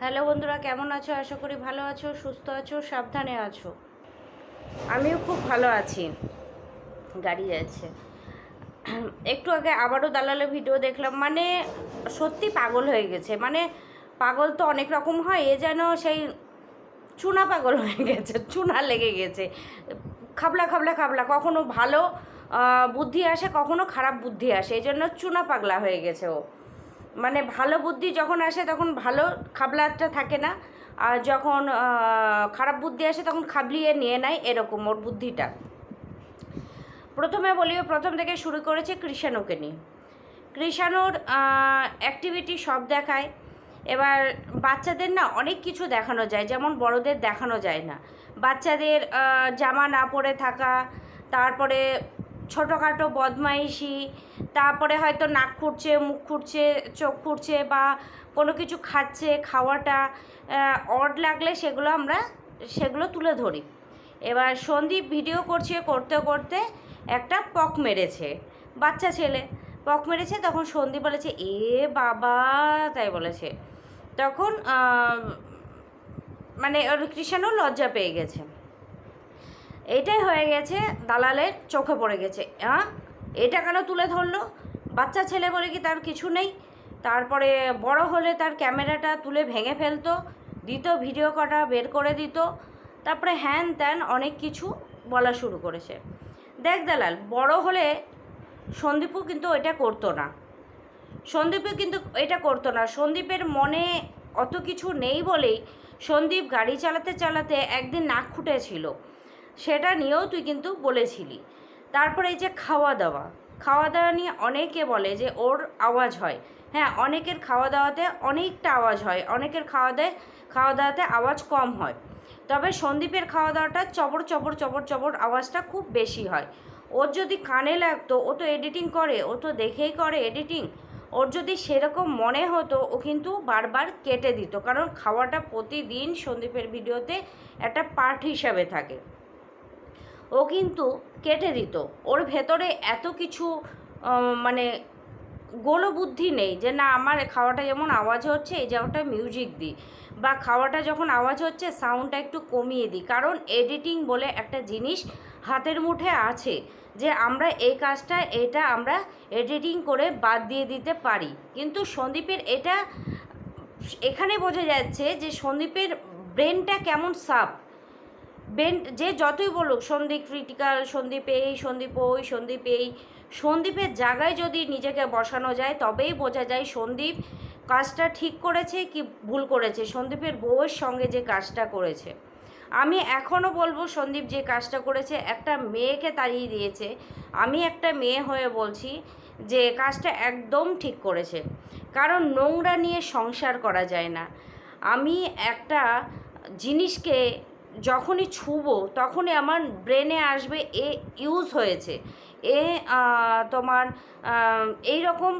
Hello বন্ধুরা, কেমন আছো? আশা করি ভালো আছো, সুস্থ আছো, সাবধানে আছো? আমিও খুব ভালো আছি। গাড়ি যাচ্ছে। একটু আগে আবারও দালালের ভিডিও দেখলাম মানে সত্যি পাগল হয়ে গেছে। মানে পাগল তো অনেক রকম হয়, এ যেন সেই চুনা পাগল হয়ে গেছে, চুনা লেগে গেছে। খাবলা খাবলা খাবলা, কখনো ভালো বুদ্ধি আসে, কখনো খারাপ বুদ্ধি আসে, এই জন্য চুনা পাগলা হয়ে গেছে ও। মানে ভালো বুদ্ধি যখন আসে তখন ভালো খাবলাটা থাকে না। আর যখন খারাপ বুদ্ধি আসে তখন খাবলিয়ে নিয়ে নেয় এরকম ওর বুদ্ধিটা। প্রথমে বলি প্রথম থেকে শুরু করেছে কৃষাণুকে নিয়ে। কৃষাণুর অ্যাক্টিভিটি সব দেখায়। এবার বাচ্চাদের না অনেক কিছু দেখানো যায়, যেমন বড়দের দেখানো যায় না। বাচ্চাদের জামা না পরে থাকা, তারপরে ছোটোখাটো বদমাইশি, তারপরে হয়তো নাক খুঁড়ছে, মুখ খুঁড়ছে, চোখ খুঁড়ছে বা কোনো কিছু খাচ্ছে, খাওয়াটা অড লাগলে সেগুলো আমরা, সেগুলো তুলে ধরি। এবার সন্দীপ ভিডিও করছে, করতে করতে একটা পক মেরেছে, বাচ্চা ছেলে। পক মেরেছে, তখন সন্দীপ বলেছে, এ বাবা, তাই বলেছে। তখন মানে কৃষাণও লজ্জা পেয়ে গেছে। এটাই হয়ে গেছে, দালালের চোখে পড়ে গেছে। হ্যাঁ এটা কেন তুলে ধরলো? বাচ্চা ছেলে বলে কি তার কিছু নেই? তারপরে বড় হলে তার ক্যামেরাটা তুলে ভেঙে ফেলতো, দিত, ভিডিও কটা বের করে দিত। তারপরে হ্যান ত্যান অনেক কিছু বলা শুরু করেছে। দেখ দালাল, বড় হলে সন্দীপও কিন্তু এটা করতো না। সন্দীপও কিন্তু এটা করতো না। সন্দীপের মনে অত কিছু নেই বলেই সন্দীপ গাড়ি চালাতে চালাতে একদিন নাক খুঁটেছিল। সেটা নিয়েও তুই কিন্তু বলেছিলি। তারপরে এই যে খাওয়া দাওয়া খাওয়া দাওয়া নিয়ে অনেকে বলে যে ওর আওয়াজ হয়। হ্যাঁ অনেকের খাওয়া দাওয়াতে অনেকটা আওয়াজ হয়, অনেকের খাওয়া দাওয়ায় খাওয়া দাওয়াতে আওয়াজ কম হয়। তবে সন্দীপের খাওয়া দাওয়াটা চবর চবর চবর চবর আওয়াজটা খুব বেশি হয়। ওর যদি কানে লাগতো, ও তো এডিটিং করে, ও তো দেখেই করে এডিটিং। ওর যদি সেরকম মনে হতো, ও কিন্তু বারবার কেটে দিত। কারণ খাওয়াটা প্রতিদিন সন্দীপের ভিডিওতে একটা পার্ট হিসাবে থাকে। ও কিন্তু কেটে দিত। ওর ভেতরে এত কিছু মানে গোলো বুদ্ধি নেই যে, না, আমার খাওয়াটা যেমন আওয়াজ হচ্ছে, এই জায়গাটা মিউজিক দিই। বা খাওয়াটা যখন আওয়াজ হচ্ছে সাউন্ডটা একটু কমিয়ে দিই। কারণ এডিটিং বলে একটা জিনিস হাতের মুঠে আছে যে, আমরা এই কাজটা, এটা আমরা এডিটিং করে বাদ দিয়ে দিতে পারি। কিন্তু সন্দীপের এটা, এখানে বোঝা যাচ্ছে যে, সন্দীপের ব্রেনটা কেমন সাফ বেন্ট যে যতই বলুক, সন্দীপ ক্রিটিক্যাল সন্দীপ এই, সন্দীপ ওই, সন্দীপ এই, সন্দীপের জায়গায় যদি নিজেকে বসানো যায়, তবেই বোঝা যায় সন্দীপ কাজটা ঠিক করেছে কি ভুল করেছে, সন্দীপের বউয়ের সঙ্গে যে কাজটা করেছে। আমি এখনও বলব, সন্দীপ যে কাজটা করেছে, একটা মেয়েকে তাড়িয়ে দিয়েছে। আমি একটা মেয়ে হয়ে বলছি যে কাজটা একদম ঠিক করেছে। কারণ নোংরা নিয়ে সংসার করা যায় না। আমি একটা জিনিসকে যখনই ছুবো, তখনই আমার ব্রেনে আসবে, এ ইউজ হয়েছে। এ তোমার এই রকম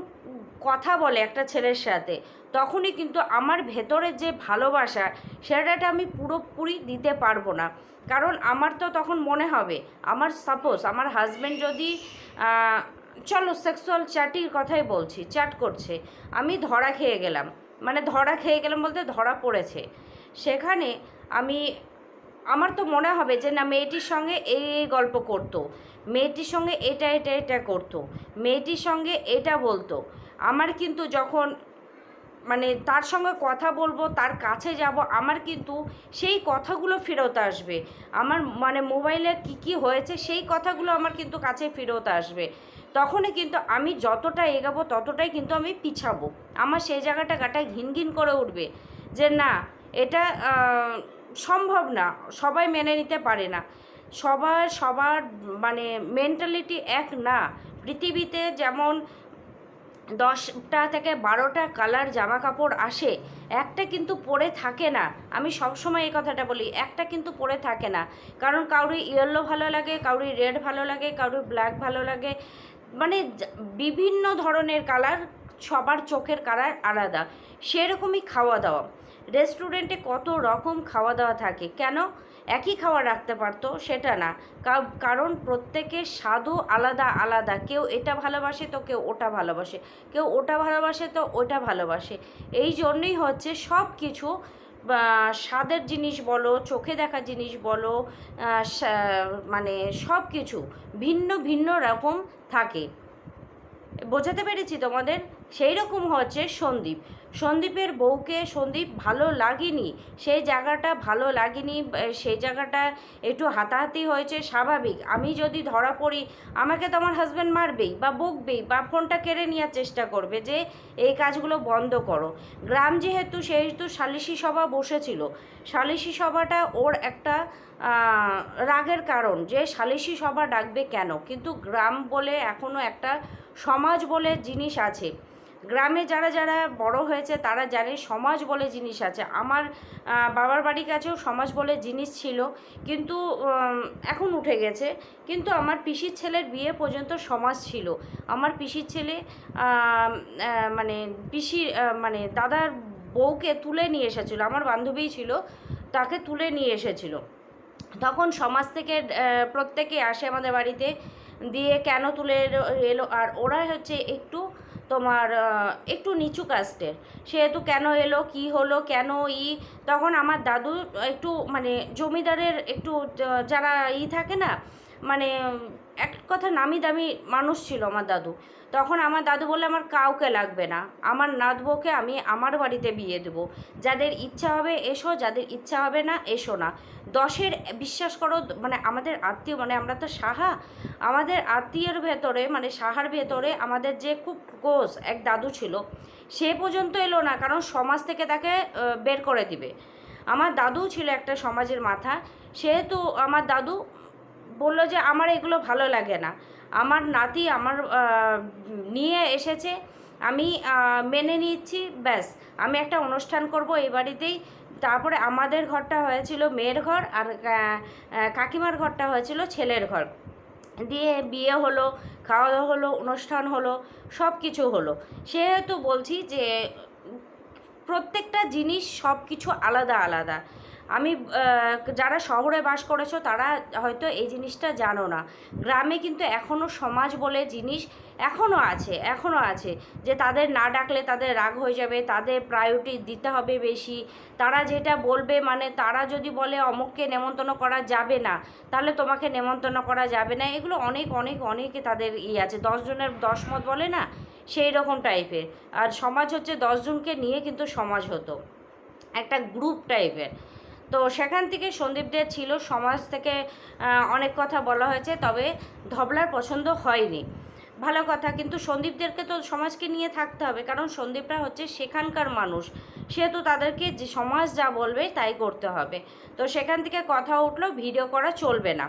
কথা বলে একটা ছেলের সাথে, তখনই কিন্তু আমার ভেতরের যে ভালোবাসা সেটাটা আমি পুরোপুরি দিতে পারব না। কারণ আমার তো তখন মনে হবে, আমার সাপোজ আমার হাজব্যান্ড যদি চলো সেক্সুয়াল চ্যাটির কথাই বলছি চ্যাট করছে, আমি ধরা খেয়ে গেলাম। মানে ধরা খেয়ে গেলাম বলতে ধরা পড়েছে। সেখানে আমি আমার তো মনে হবে যে না, মেয়েটির সঙ্গে এই এই গল্প করতো। মেয়েটির সঙ্গে এটা এটা এটা করতো। মেয়েটির সঙ্গে এটা বলতো। আমার কিন্তু যখন মানে তার সঙ্গে কথা বলব, তার কাছে যাব, আমার কিন্তু সেই কথাগুলো ফেরত আসবে। আমার মানে মোবাইলে কি কি হয়েছে সেই কথাগুলো আমার কিন্তু কাছে ফেরত আসবে। তখনই কিন্তু আমি যতটা এগাবো, ততটাই কিন্তু আমি পিছাবো। আমার সেই জায়গাটা গাটা ঘিন ঘিন করে উঠবে যে না, এটা সম্ভব না, সবাই মেনে নিতে পারে না। সবার সবার মানে মেন্টালিটি এক না। পৃথিবীতে যেমন দশটা থেকে বারোটা কালার জামা কাপড় আসে, একটা কিন্তু পরে থাকে না। আমি সবসময় এই কথাটা বলি, একটা কিন্তু পরে থাকে না। কারণ কাউরি ইয়েলো ভালো লাগে, কাউরি রেড ভালো লাগে, কাউরি ব্ল্যাক ভালো লাগে। মানে বিভিন্ন ধরনের কালার সবার চোখের কালার আলাদা। সেরকমই খাওয়া দাওয়া। রেস্টুরেন্টে কত রকম খাওয়া দাওয়া থাকে? কেন একই খাবার রাখতে পারতো? সেটা না। কারণ প্রত্যেকের স্বাদও আলাদা আলাদা। কেউ এটা ভালোবাসে তো কেউ ওটা ভালোবাসে। কেউ ওটা ভালোবাসে তো ওটা ভালোবাসে। এই জন্যই হচ্ছে সব কিছু স্বাদের জিনিস বলো, চোখে দেখা জিনিস বলো মানে সব কিছু ভিন্ন ভিন্ন রকম থাকে। বোঝাতে পেরেছি তোমাদের? সেই রকম হচ্ছে সন্দীপ। সন্দীপের বউকে সন্দীপ ভালো লাগেনি, সেই জায়গাটা ভালো লাগেনি সেই জায়গাটা একটু হাতাহাতি হয়েছে স্বাভাবিক। আমি যদি ধরা পড়ি, আমাকে তো আমার হাজব্যান্ড মারবেই বা বকবেই, বা ফোনটা কেড়ে নেওয়ার চেষ্টা করবে যে এই কাজগুলো বন্ধ করো। গ্রাম যেহেতু, সেহেতু সালিশি সভা বসেছিল। সালিশি সভাটা ওর একটা রাগের কারণ যে সালিশি সভা ডাকবে কেন? কিন্তু গ্রাম বলে এখনও একটা, সমাজ বলে জিনিস আছে। গ্রামে যারা যারা বড় হয়েছে তারা জানে সমাজ বলে জিনিস আছে। আমার বাবার বাড়ির কাছেও সমাজ বলে জিনিস ছিল কিন্তু এখন উঠে গেছে। কিন্তু আমার পিসির ছেলের বিয়ে পর্যন্ত সমাজ ছিল। আমার পিসির ছেলে মানে আহ, মানে দাদার বউকে তুলে নিয়ে এসেছিল। আমার বান্ধবী ছিল তাকে তুলে নিয়ে এসেছিল। তখন সমাজ থেকে প্রত্যেকে আসে আমাদের বাড়িতে দিয়ে কেন তুলে এলো? আর ওরা হচ্ছে একটু তোমার একটু নিচু কাস্টের। সেহেতু কেন এলো, কি হলো, কেন ই? তখন আমার দাদু একটু মানে জমিদারের একটু যারা ই থাকে না মানে এক কথা নামি দামি মানুষ ছিল আমার দাদু। তখন আমার দাদু বলে আমার কাউকে লাগবে না। আমার নাতবউকে আমি আমার বাড়িতে বিয়ে দেবো। যাদের ইচ্ছা হবে এসো, যাদের ইচ্ছা হবে না এসো না। দশের বিশ্বাস করো মানে আমাদের আত্মীয় মানে আমরা তো সাহা। আমাদের আত্মীয়ের ভেতরে মানে সাহার ভেতরে আমাদের যে খুব ক্লোজ এক দাদু ছিল, সে পর্যন্ত এলো না, কারণ সমাজ থেকে তাকে বের করে দিবে। আমার দাদু ছিল একটা সমাজের মাথা। সেহেতু আমার দাদু বলল যে আমার এগুলো ভালো লাগে না। আমার নাতি আমার নিয়ে এসেছে, আমি মেনে নিচ্ছি, ব্যাস। আমি একটা অনুষ্ঠান করব এই বাড়িতেই। তারপরে আমাদের ঘরটা হয়েছিল মেয়ের ঘর আর কাকিমার ঘরটা হয়েছিল ছেলের ঘর। দিয়ে বিয়ে হলো খাওয়া দাওয়া হলো, অনুষ্ঠান হলো সব কিছু হলো। সেহেতু বলছি যে প্রত্যেকটা জিনিস সব কিছু আলাদা আলাদা। আমি যারা শহরে বাস করেছ তারা হয়তো এই জিনিসটা জানো না। গ্রামে কিন্তু এখনও সমাজ বলে জিনিস এখনও আছে এখনও আছে। যে তাদের না ডাকলে তাদের রাগ হয়ে যাবে, তাদের প্রায়োরিটি দিতে হবে বেশি। তারা যেটা বলবে মানে তারা যদি বলে অমুককে নেমন্তন্ন করা যাবে না, তাহলে তোমাকে নেমন্তন্ন করা যাবে না। এগুলো অনেক অনেক, অনেকে তাদের ই আছে। দশজনের দশ মত বলে না, সেই রকম টাইপের আর সমাজ হচ্ছে দশজনকে নিয়ে কিন্তু সমাজ হতো। একটা গ্রুপ টাইপের তো সেখান থেকে সন্দীপদের ছিল সমাজ থেকে অনেক কথা বলা হয়েছে, তবে ধবলার পছন্দ হয়নি। ভালো কথা, কিন্তু সন্দীপদেরকে তো সমাজকে নিয়ে থাকতে হবে, কারণ সন্দীপরা হচ্ছে সেখানকার মানুষ। সেহেতু তাদেরকে যে সমাজ যা বলবে তাই করতে হবে। তো সেখান থেকে কথা উঠল, ভিডিও করা চলবে না।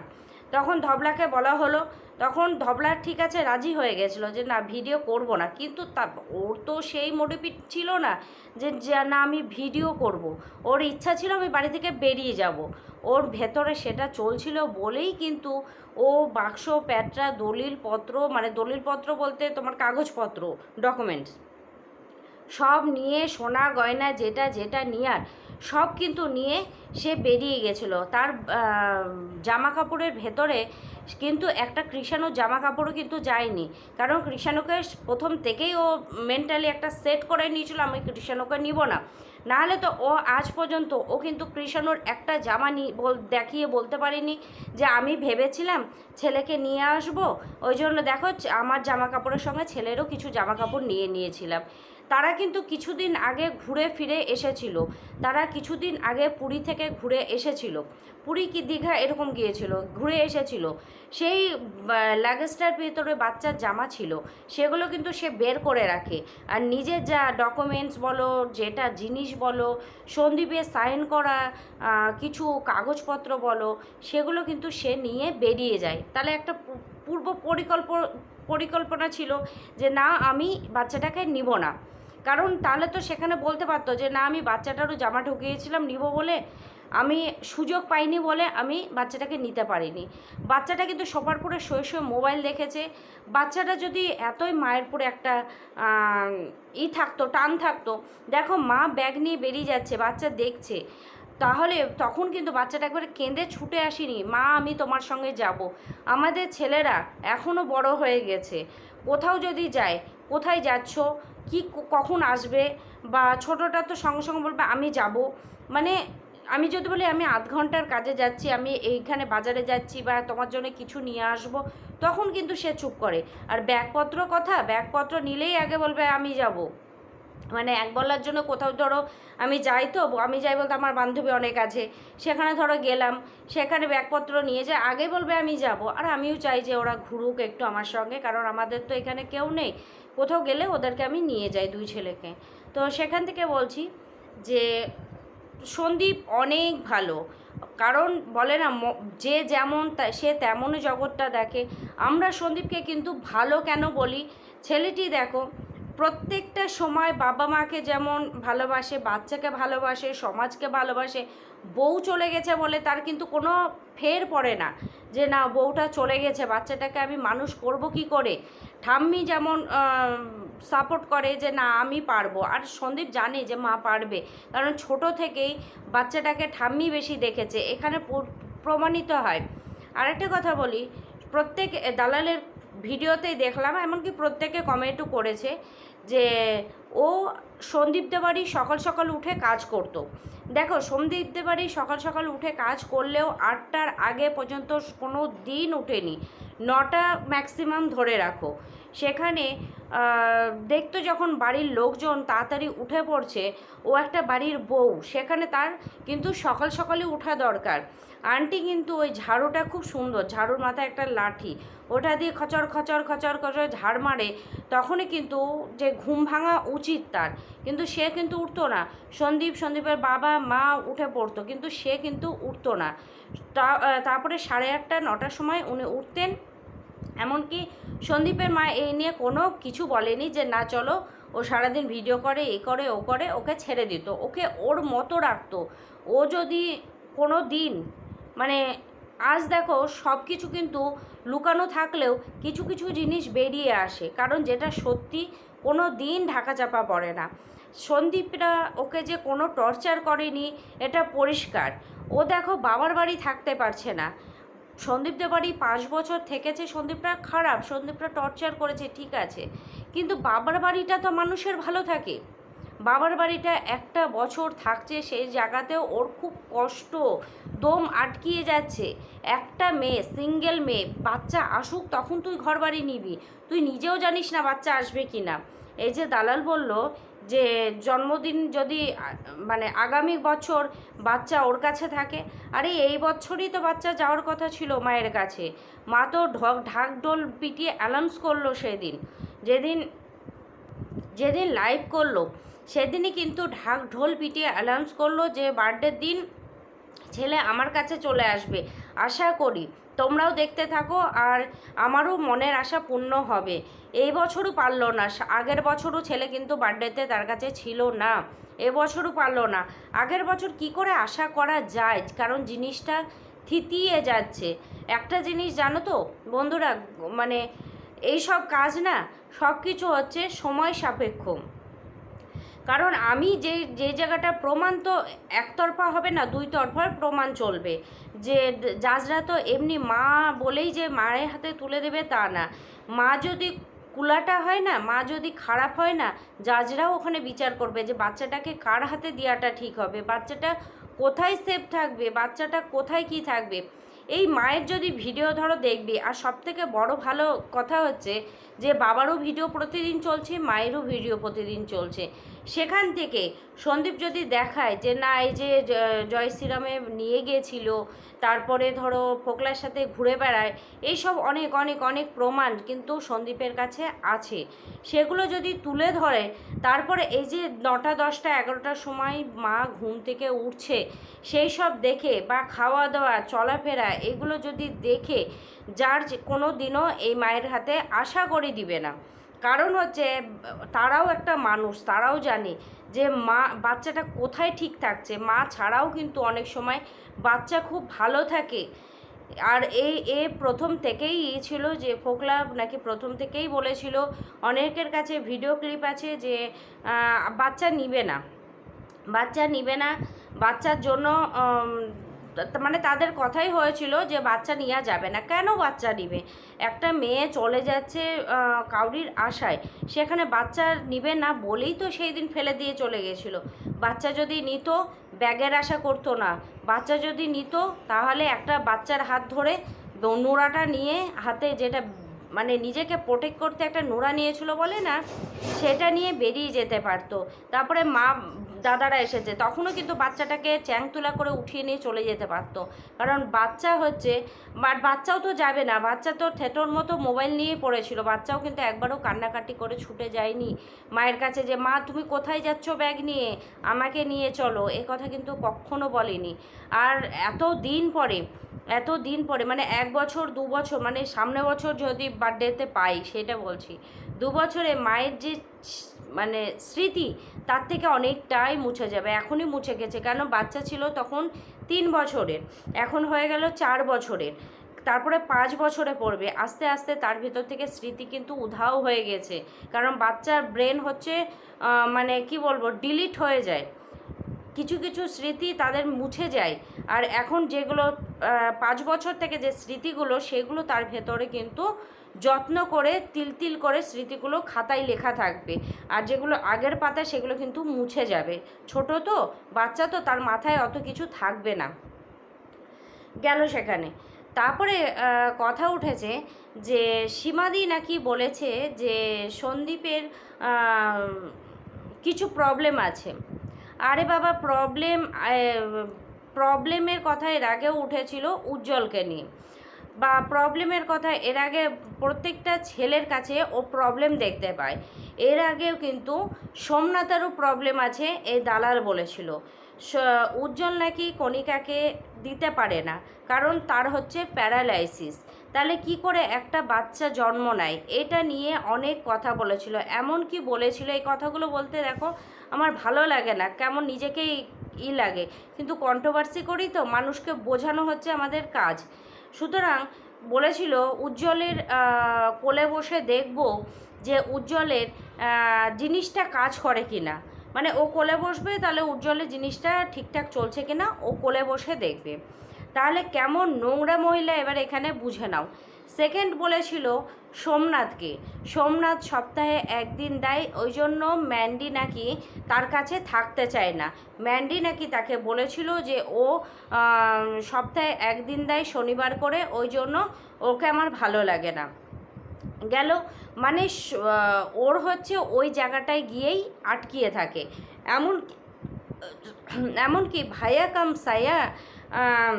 তখন ধবলাকে বলা হলো তখন ধবলা ঠিক আছে, রাজি হয়ে গেছিল যে না ভিডিও করব না কিন্তু তা, ওর তো সেই মোটিভ ছিল না যে যে না, আমি ভিডিও করব। ওর ইচ্ছা ছিল আমি বাড়ি থেকে বেরিয়ে যাব। ওর ভেতরে সেটা চলছিল বলেই কিন্তু ও বাক্স প্যাটরা দলিলপত্র মানে দলিলপত্র বলতে তোমার কাগজপত্র ডকুমেন্টস সব নিয়ে সোনা, গয়না, যেটা যেটা নেওয়ার সব কিন্তু নিয়ে সে বেরিয়ে গেছিল তার জামা কাপড়ের ভেতরে কিন্তু একটা কৃষাণুর জামা কাপড়ও কিন্তু যায়নি। কারণ কৃষাণুকে প্রথম থেকেই ও মেন্টালি একটা সেট করে নিয়েছিল, আমি কৃষাণুকে নিব না। নাহলে তো ও আজ পর্যন্ত ও কিন্তু কৃষাণুর একটা জামা নি বল দেখিয়ে বলতে পারিনি যে আমি ভেবেছিলাম ছেলেকে নিয়ে আসব। ওই জন্য দেখো, আমার জামা কাপড়ের সঙ্গে ছেলেরও কিছু জামা কাপড় নিয়ে নিয়েছিলাম। তারা কিন্তু কিছুদিন আগে ঘুরে ফিরে এসেছিল। তারা কিছুদিন আগে পুরী থেকে ঘুরে এসেছিল। পুরী কি দীঘা এরকম গিয়েছিল, ঘুরে এসেছিল। সেই লাগেজটার ভিতরে বাচ্চার জামা ছিল, সেগুলো কিন্তু সে বের করে রাখে। আর নিজের যা ডকুমেন্টস বলো, যেটা জিনিস বলো সন্দীপে সাইন করা কিছু কাগজপত্র বলো, সেগুলো কিন্তু সে নিয়ে বেরিয়ে যায়। তাহলে একটা পূর্ব পরিকল্প, পরিকল্পনা ছিল যে না, আমি বাচ্চাটাকে নিব না। কারণ তাহলে তো সেখানে বলতে পারতো যে, না, আমি বাচ্চাটারও জামা ঢুকিয়েছিলাম, নিব বলে আমি সুযোগ পাইনি বলে আমি বাচ্চাটাকে নিতে পারিনি। বাচ্চাটা কিন্তু সবার পরে শুয়ে শুয়ে মোবাইল দেখেছে। বাচ্চাটা যদি এতই মায়ের পরে একটা ই থাকতো, টান থাকতো, দেখো মা ব্যাগ নিয়ে বেরিয়ে যাচ্ছে, বাচ্চা দেখছে। তাহলে তখন কিন্তু বাচ্চাটা একবারে কেঁদে ছুটে আসেনি, মা, আমি তোমার সঙ্গে যাব। আমাদের ছেলেরা এখনও বড় হয়ে গেছে। কোথাও যদি যায়, কোথায় যাচ্ছ? কি কখন আসবে বা ছোটোটা তো সঙ্গে সঙ্গে বলবে, আমি যাব। মানে আমি যদি বলি, আমি আধ ঘণ্টার কাজে যাচ্ছি, আমি এইখানে বাজারে যাচ্ছি বা তোমার জন্য কিছু নিয়ে আসব, তখন কিন্তু সে চুপ করে। আর ব্যাগপত্র কথা, ব্যাগপত্র নিলেই আগে বলবে, আমি যাব। মানে এক বলার জন্য কোথাও ধরো, আমি যাই তো, আমি যাই বলতে আমার বান্ধবী অনেক আছে, সেখানে ধরো গেলাম, সেখানে ব্যাগপত্র নিয়ে যায়, আগে বলবে, আমি যাব। আর আমিও চাই যে ওরা ঘুরুক একটু আমার সঙ্গে, কারণ আমাদের তো এখানে কেউ নেই। কোথাও গেলে ওদেরকে আমি নিয়ে যাই দুই ছেলেকে। তো সেখান থেকে বলছি যে, সন্দীপ অনেক ভালো। কারণ বলে না যে যেমন সে তেমনই জগৎটা দেখে। আমরা সন্দীপকে কিন্তু ভালো কেন বলি? ছেলেটি দেখো, প্রত্যেকটা সময় বাবা মাকে যেমন ভালোবাসে, বাচ্চাকে ভালোবাসে, সমাজকে ভালোবাসে, বউ চলে গেছে বলে তার কিন্তু কোনো ফের পড়ে না। যে না, বউটা চলে গেছে, বাচ্চাটাকে আমি মানুষ করব কি করে? ঠাম্মি যেমন সাপোর্ট করে যে না, আমি পারব। আর সন্দীপ জানে যে মা পারবে। কারণ ছোট থেকেই বাচ্চাটাকে ঠাম্মি বেশি দেখেছে। এখানে প্রমাণিত হয়। আরেকটা কথা বলি, প্রত্যেক দালালের ভিডিওতেই দেখলাম, এমনকি প্রত্যেকে কমেন্টও করেছে যে, ও সন্দীপ দেবাড়ি সকাল সকাল উঠে কাজ করতো। দেখো, সন্দীপ দেবাড়ি সকাল সকাল উঠে কাজ করলেও আটটার আগে পর্যন্ত কোনো দিন উঠেনি। নটা ম্যাক্সিমাম ধরে রাখো। সেখানে দেখতো যখন বাড়ির লোকজন তাড়াতাড়ি উঠে পড়ছে, ও একটা বাড়ির বউ, সেখানে তার কিন্তু সকাল সকালে ওঠা দরকার। আন্টি কিন্তু ওই ঝাড়ুটা খুব সুন্দর, ঝাড়ুর মাথায় একটা লাঠি, ওটা দিয়ে খচর খচর খচর খচর ঝাড় মারে, তখনই কিন্তু যে ঘুম ভাঙা উচিত তার। কিন্তু সে কিন্তু উঠতো না। সন্দীপ, সন্দীপের বাবা, মা উঠে পড়তো, কিন্তু সে কিন্তু উঠতো না। তারপরে সাড়ে আটটা, নটার সময় উনি উঠতেন এমনকি সন্দীপের মা এই নিয়ে কোনো কিছু বলেনি যে, না, চলো, ও সারাদিন ভিডিও করে, এ করে, ও করে, ওকে ছেড়ে দিত। ওকে ওর মতো রাখতো। ও যদি কোনো দিন মানে আজ দেখো, সব কিছু কিন্তু লুকানো থাকলেও কিছু কিছু জিনিস বেরিয়ে আসে। কারণ যেটা সত্যি কোনো দিন ঢাকা চাপা পড়ে না। সন্দীপরা ওকে যে কোনো টর্চার করেনি, এটা পরিষ্কার। ও দেখো, বাবার বাড়ি থাকতে পারছে না। সন্দীপদের বাড়ি পাঁচ বছর থেকেছে। সন্দীপরা খারাপ, সন্দীপরা টর্চার করেছে, ঠিক আছে। কিন্তু বাবার বাড়িটা তো মানুষের ভালো থাকে। বাবার বাড়িটা একটা বছর থাকছে, সেই জায়গাতেও ওর খুব কষ্ট, দম আটকিয়ে যাচ্ছে। একটা মেয়ে, সিঙ্গেল মেয়ে, বাচ্চা আসুক, তখন তুই ঘর বাড়ি নিবি। তুই নিজেও জানিস না বাচ্চা আসবে কি না এই যে দালাল বলল যে জন্মদিন যদি মানে আগামী বছর বাচ্চা ওর কাছে থাকে, আরে এই বছরই তো বাচ্চা যাওয়ার কথা ছিল মায়ের কাছে। মা তো ঢক, ঢাক ঢোল পিটিয়ে অ্যানাউন্স করল সেদিন। যেদিন যেদিন লাইভ করল, সেদিনই কিন্তু ঢাক ঢোল পিটিয়ে অ্যানাউন্স করল যে বার্থডের দিন ছেলে আমার কাছে চলে আসবে। আশা করি তোমরাও দেখতে থাকো আর আমারও মনের আশা পূর্ণ হবে। এই বছরও পারল না। আগের বছরও ছেলে কিন্তু বার্থডেতে তার কাছে ছিল না। এবছরও পারল না। আগের বছর কি করে আশা করা যায়? কারণ জিনিসটা থিতিয়ে যাচ্ছে। একটা জিনিস জানো তো, বন্ধুরা মানে এই সব কাজ না সব কিছু হচ্ছে সময় সাপেক্ষ। কারণ আমি যে যে জায়গাটা প্রমাণ তো একতরফা হবে না দুই তরফার প্রমাণ চলবে। যে জাজরা তো এমনি মা বলেই যে মায়ের হাতে তুলে দেবে তা না। মা যদি কুলাটা হয় না, মা যদি খারাপ হয় না, জাজরাও ওখানে বিচার করবে যে বাচ্চাটাকে কার হাতে দেওয়াটা ঠিক হবে, বাচ্চাটা কোথায় সেফ থাকবে, বাচ্চাটা কোথায় কি থাকবে। এই মায়ের যদি ভিডিও ধরো দেখবি, আর সবথেকে বড় ভালো কথা হচ্ছে যে বাবারও ভিডিও প্রতিদিন চলছে, মায়েরও ভিডিও প্রতিদিন চলছে। সেখান থেকে সন্দীপ যদি দেখায় যে, না, এই যে জয় শ্রীরামে নিয়ে গিয়েছিল, তারপরে ধরো ফোকলার সাথে ঘুরে বেড়ায়, এইসব অনেক অনেক অনেক প্রমাণ কিন্তু সন্দীপের কাছে আছে। সেগুলো যদি তুলে ধরে, তারপরে এই যে নটা, দশটা, এগারোটার সময় মা ঘুম থেকে উঠছে, সেই সব দেখে বা খাওয়া দাওয়া চলাফেরা, এগুলো যদি দেখে যার কোনো দিনও এই মায়ের হাতে আশা করে দিবে না। কারণ হচ্ছে, তারাও একটা মানুষ, তারাও জানে যে মা, বাচ্চাটা কোথায় ঠিক থাকছে। মা ছাড়াও কিন্তু অনেক সময় বাচ্চা খুব ভালো থাকে। আর এই এ প্রথম থেকেই ই ছিল যে, ফোকলা নাকি প্রথম থেকেই বলেছিল, অনেকের কাছে ভিডিও ক্লিপ আছে যে বাচ্চা নিবে না। বাচ্চা নিবে না। বাচ্চার জন্য মানে তাদের কথাই হয়েছিল যে বাচ্চা নেওয়া যাবে না। কেন বাচ্চা নিবে? একটা মেয়ে চলে যাচ্ছে কাউরির আশায়। সেখানে বাচ্চা নিবে না বলেই তো সেই দিন ফেলে দিয়ে চলে গেছিল। বাচ্চা যদি নিত, ব্যাগের আশা করতো না। বাচ্চা যদি নিত, তাহলে একটা বাচ্চার হাত ধরে নোড়াটা নিয়ে হাতে যেটা মানে নিজেকে প্রোটেক্ট করতে একটা নোড়া নিয়েছিল বলে না, সেটা নিয়ে বেরিয়ে যেতে পারতো। তারপরে মা, দাদারা এসেছে। তখনও কিন্তু বাচ্চাটাকে চ্যাং তুলা করে উঠিয়ে নিয়ে চলে যেতে পারতো। কারণ বাচ্চা হচ্ছে বাট বাচ্চাও তো যাবে না। বাচ্চা তো থেটোর মতো মোবাইল নিয়ে পড়েছিল। বাচ্চাও কিন্তু একবারও কান্নাকাটি করে ছুটে যায়নি। মায়ের কাছে যে, মা, তুমি কোথায় যাচ্ছ ব্যাগ নিয়ে? আমাকে নিয়ে চলো। এ কথা কিন্তু কখনো বলেনি। আর এত দিন পরে এত দিন পরে মানে এক বছর, দু বছর মানে সামনে বছর যদি বার্থডেতে পাই, সেটা বলছি। দু বছরে মায়ের যে মানে স্মৃতি, তার থেকে অনেকটাই মুছে যাবে, এখনই মুছে গেছে। কেন? বাচ্চা ছিল তখন তিন বছরের, এখন হয়ে গেল চার বছরের। তারপরে পাঁচ বছরে পড়বে। আস্তে আস্তে তার ভিতর থেকে স্মৃতি কিন্তু উধাও হয়ে গেছে। কারণ বাচ্চার ব্রেন হচ্ছে মানে কি বলব ডিলিট হয়ে যায়। কিছু কিছু স্মৃতি তাদের মুছে যায়। আর এখন যেগুলো পাঁচ বছর থেকে যে স্মৃতিগুলো, সেগুলো তার ভেতরে কিন্তু যত্ন করে, তিল তিল করে স্মৃতিগুলো খাতায় লেখা থাকবে। আর যেগুলো আগের পাতায় সেগুলো কিন্তু মুছে যাবে। ছোট তো, বাচ্চা তো, তার মাথায় অত কিছু থাকবে না। গেল সেখানে। তারপরে কথা উঠেছে যে, সীমাদি নাকি বলেছে যে, সন্দীপের কিছু প্রবলেম আছে। আরে বাবা প্রবলেম প্রবলেমের কথা এর আগেও উঠেছিল উজ্জ্বলকে নিয়ে। বা প্রবলেমের কথা এর আগে প্রত্যেকটা ছেলের কাছে ও প্রবলেম দেখতে পায়। এর আগেও কিন্তু সোমনাথেরও প্রবলেম আছে এই দালাল বলেছিল। উজ্জ্বল নাকি কণিকাকে দিতে পারে না, কারণ তার হচ্ছে প্যারালাইসিস তাহলে কি করে একটা বাচ্চা জন্ম নেয়? এটা নিয়ে অনেক কথা বলেছিল। এমন কি বলেছিল, এই কথাগুলো বলতে দেখো আমার ভালো লাগে না, কেমন নিজেকেই ই লাগে। কিন্তু কন্ট্রোভার্সি করি তো, মানুষকে বোঝানো হচ্ছে আমাদের কাজ। সুতরাং বলেছিল, উজ্জ্বলের কোলে বসে দেখব যে উজ্জ্বলের জিনিসটা কাজ করে কি না মানে ও কোলে বসবে, তাহলে উজ্জ্বলের জিনিসটা ঠিকঠাক চলছে কি না ও কোলে বসে দেখবে। তাহলে কেমন নোংরা মহিলা এবার এখানে বুঝে নাও। সেকেন্ড বলেছিল সোমনাথকে। সোমনাথ সপ্তাহে একদিন দেয় ওই জন্য ম্যান্ডি নাকি তার কাছে থাকতে চায় না। ম্যান্ডি নাকি তাকে বলেছিল যে ও সপ্তাহে একদিন দেয় শনিবার করে ওই জন্য ওকে আমার ভালো লাগে না। গেল মানে ওর হচ্ছে ওই জায়গাটায় গিয়েই আটকিয়ে থাকে। এমন এমনকি ভাইয়া কাম আহ,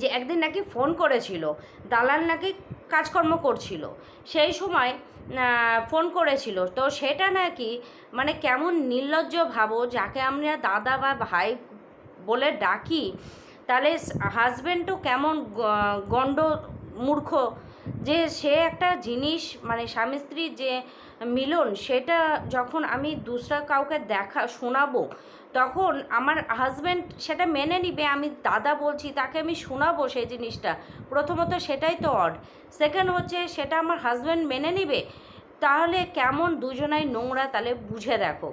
যে একদিন নাকি ফোন করেছিল, দালাল নাকি কাজকর্ম করছিল, সেই সময় ফোন করেছিল। তো সেটা নাকি মানে কেমন নির্লজ্জ ভাবো, যাকে আমরা দাদা বা ভাই বলে ডাকি, তাহলে হাজব্যান্ডও কেমন গণ্ড মূর্খ যে সে একটা জিনিস মানে স্বামী স্ত্রীর যে মিলন, সেটা যখন আমি দুসরা কাউকে দেখা, শোনাবো, তখন আমার হাজব্যান্ড সেটা মেনে নিবে, আমি দাদা বলছি, তাকে আমি শোনাবো সেই জিনিসটা। প্রথমত সেটাই তো অড সেকেন্ড হচ্ছে সেটা আমার হাজব্যান্ড মেনে নিবে, তাহলে কেমন দুজনাই নোংরা তাহলে বুঝে দেখো।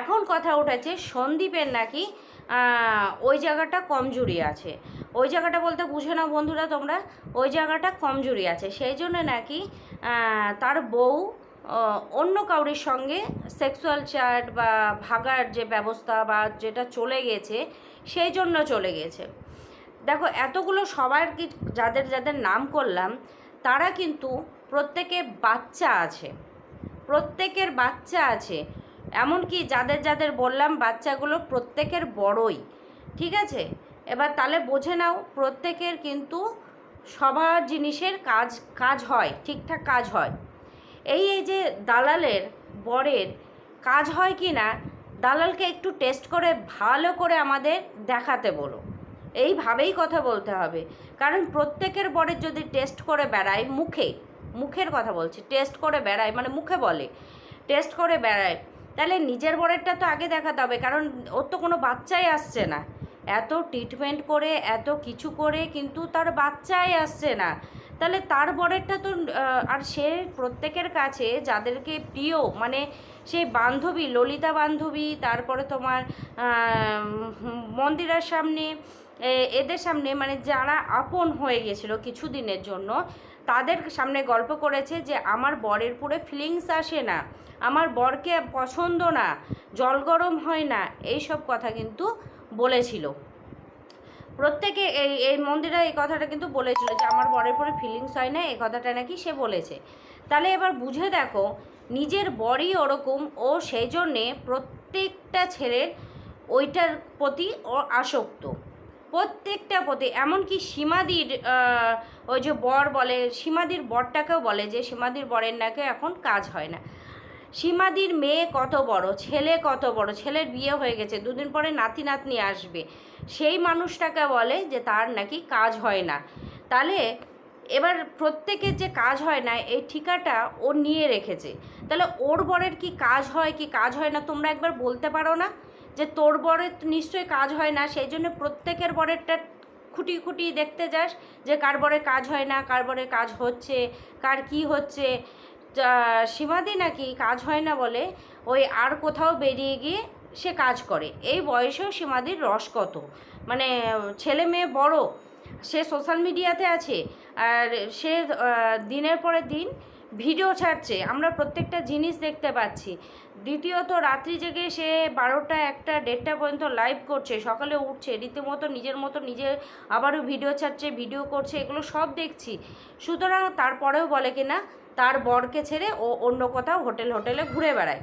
এখন কথা উঠেছে সন্দীপের নাকি ওই জায়গাটা কমজোরি আছে। ওই জায়গাটা বলতে বুঝে না বন্ধুরা তোমরা, ওই জায়গাটা কমজোরি আছে। সেই জন্য নাকি তার বউ অন্য কাউরির সঙ্গে সেক্সুয়াল চ্যাট বা ভাগার যে ব্যবস্থা বা যেটা চলে গেছে, সেই জন্য চলে গেছে। দেখো, এতগুলো সবার কি যাদের যাদের নাম করলাম, তারা কিন্তু প্রত্যেকে বাচ্চা আছে। প্রত্যেকের বাচ্চা আছে। এমনকি যাদের যাদের বললাম বাচ্চাগুলো প্রত্যেকের বড়ই, ঠিক আছে? এবার তাহলে বোঝে নাও, প্রত্যেকের কিন্তু সবার জিনিসের কাজ কাজ হয়, ঠিকঠাক কাজ হয়। এই এই যে দালালের, বরের কাজ হয় কি না, দালালকে একটু টেস্ট করে, ভালো করে আমাদের দেখাতে বলো। এইভাবেই কথা বলতে হবে। কারণ প্রত্যেকের বরের যদি টেস্ট করে বেড়ায় মুখে, মুখের কথা বলছি টেস্ট করে বেড়ায় মানে মুখে বলে টেস্ট করে বেড়ায় তাহলে নিজের বরেরটা তো আগে দেখাতে হবে, কারণ ওর তো কোনো বাচ্চাই আসছে না। এত ট্রিটমেন্ট করে, এত কিছু করে কিন্তু তার বাচ্চাই আসছে না। তাহলে তার বরেরটা তো আর সে প্রত্যেকের কাছে যাদেরকে প্রিয় মানে সেই বান্ধবী, ললিতা বান্ধবী, তারপরে তোমার মন্দিরের সামনে এদের সামনে মানে যারা আপন হয়ে গেছিল কিছুদিনের জন্য তাদের সামনে গল্প করেছে যে, আমার বরের পুরো ফিলিংস আসে না। আমার বরকে পছন্দ না। জল গরম হয় না। এই সব কথা কিন্তু বলেছিল। প্রত্যেকে এই এই মন্দিরা এই কথাটা কিন্তু বলেছিল যে, আমার বরের পরে ফিলিংস হয় না। এই কথাটা নাকি সে বলেছে। তাহলে এবার বুঝে দেখো, নিজের বরই ওরকম, ও সেই জন্যে প্রত্যেকটা ছেলের ওইটার প্রতি ও আসক্ত। প্রত্যেকটা প্রতি এমনকি সীমাদির ওই যে বর বলে, সীমাদির বরটাকেও বলে যে সীমাদির বরের নাকি এখন কাজ হয় না। সীমাদির মেয়ে কত বড়, ছেলে কত বড়, ছেলের বিয়ে হয়ে গেছে, দুদিন পরে নাতি নাতনি আসবে। সেই মানুষটাকে বলে যে তার নাকি কাজ হয় না। তাহলে এবার প্রত্যেকের যে কাজ হয় না, এই ঠিকাটা ও নিয়ে রেখেছে। তাহলে ওর বরের কি কাজ হয়, কি কাজ হয় না, তোমরা একবার বলতে পারো না? যে তোর বরের তো নিশ্চয়ই কাজ হয় না, সেই জন্য প্রত্যেকের বরেরটা খুঁটি খুঁটি দেখতে যাস যে কার বরের কাজ হয় না, কার বরের কাজ হচ্ছে, কার কি হচ্ছে। সীমাদি নাকি কাজ হয় না বলে ওই আর কোথাও বেরিয়ে গিয়ে সে কাজ করে। এই বয়সেও সীমাদির রস কত? মানে ছেলে মেয়ে বড়, সে সোশ্যাল মিডিয়াতে আছে, আর সে দিনের পরে দিন ভিডিও ছাড়ছে, আমরা প্রত্যেকটা জিনিস দেখতে পাচ্ছি। দ্বিতীয়ত, রাত্রি জেগে সে বারোটা একটা দেড়টা পর্যন্ত লাইভ করছে, সকালে উঠছে, রীতিমতো নিজের মতো নিজে আবারও ভিডিও ছাড়ছে, ভিডিও করছে, এগুলো সব দেখছি। সুতরাং তারপরেও বলে কি না তার বরকে ছেড়ে ও অন্য কোথাও হোটেল, হোটেলে ঘুরে বেড়ায়।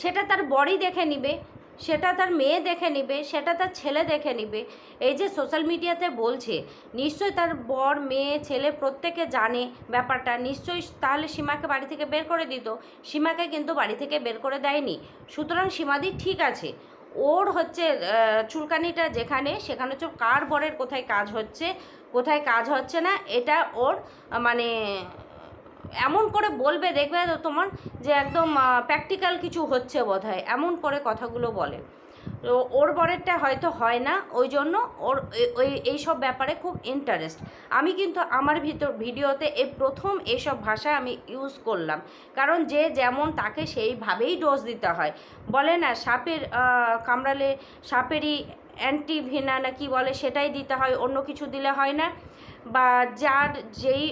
সেটা তার বরই দেখে নিবে। সেটা তার মেয়ে দেখে নিবে, সেটা তার ছেলে দেখে নিবে। এই যে সোশ্যাল মিডিয়াতে বলছে, নিশ্চয়ই তার বর, মেয়ে, ছেলে প্রত্যেকে জানে ব্যাপারটা। নিশ্চয়ই তাহলে সীমাকে বাড়ি থেকে বের করে দিত। সীমাকে কিন্তু বাড়ি থেকে বের করে দেয়নি। সুতরাং সীমাদি ঠিক আছে। ওর হচ্ছে চুলকানিটা যেখানে, সেখানে হচ্ছে কার বরের কোথায় কাজ হচ্ছে, কোথায় কাজ হচ্ছে না, এটা ওর মানে এমন করে বলবে, দেখবে তোমার যে একদম প্র্যাকটিক্যাল কিছু হচ্ছে বোধহয়, এমন করে কথাগুলো বলে। ওর বরেরটা হয়তো হয় না, ওই জন্য ওর ওই, এইসব ব্যাপারে খুব ইন্টারেস্ট আমি কিন্তু আমার ভিতর, ভিডিওতে এই প্রথম এইসব ভাষা আমি ইউজ করলাম। কারণ যে যেমন তাকে সেইভাবেই ডোজ দিতে হয়। বলে না, সাপের কামড়ালে সাপেরই অ্যান্টিভিনা না কি বলে সেটাই দিতে হয়, অন্য কিছু দিলে হয় না। বা যার যেই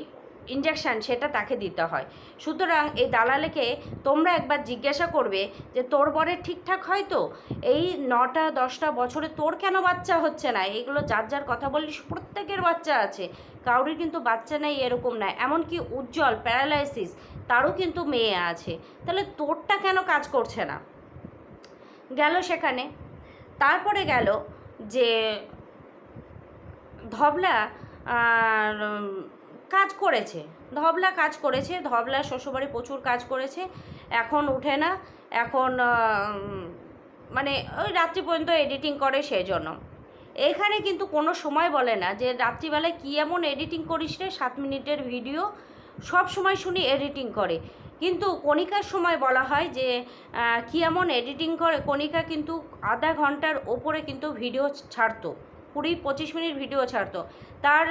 ইঞ্জেকশান সেটা তাকে দিতে হয়। সুতরাং এই দালালেকে তোমরা একবার জিজ্ঞাসা করবে যে, তোর বরের ঠিকঠাক হয় তো? এই নটা, দশটা বছরে তোর কেন বাচ্চা হচ্ছে না? এইগুলো যার যার কথা বলিস প্রত্যেকের বাচ্চা আছে। কাউরির কিন্তু বাচ্চা নেই এরকম না। এমনকি উজ্জ্বল প্যারালাইসিস তারও কিন্তু মেয়ে আছে। তাহলে তোরটা কেন কাজ করছে না? গেল সেখানে। তারপরে গেল যে ধবলা কাজ করেছে। ধবলা কাজ করেছে। ধবলা শ্বশুরবাড়ি প্রচুর কাজ করেছে। এখন উঠে না, এখন মানে ওই রাত্রি পর্যন্ত এডিটিং করে সেই জন্য এখানে কিন্তু কোনো সময় বলে না যে রাত্রিবেলায় কী এমন এডিটিং করিস রে, সাত মিনিটের ভিডিও সব সময় শুনি এডিটিং করে। কিন্তু কণিকার সময় বলা হয় যে কী এমন এডিটিং করে, কণিকা কিন্তু আধা ঘণ্টার ওপরে কিন্তু ভিডিও ছাড়তো। কুড়ি পঁচিশ মিনিট ভিডিও ছাড়তো। তার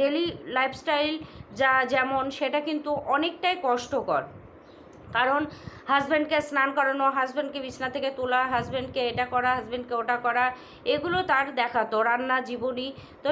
ডেলি লাইফস্টাইল যা যেমন, সেটা কিন্তু অনেকটাই কষ্টকর। কারণ হাজব্যান্ডকে স্নান করানো হাজব্যান্ডকে বিছনা থেকে তোলা হাজব্যান্ডকে এটা করা হাজব্যান্ডকে ওটা করা, এগুলো তার দেখাতো, রান্না জীবনী। তো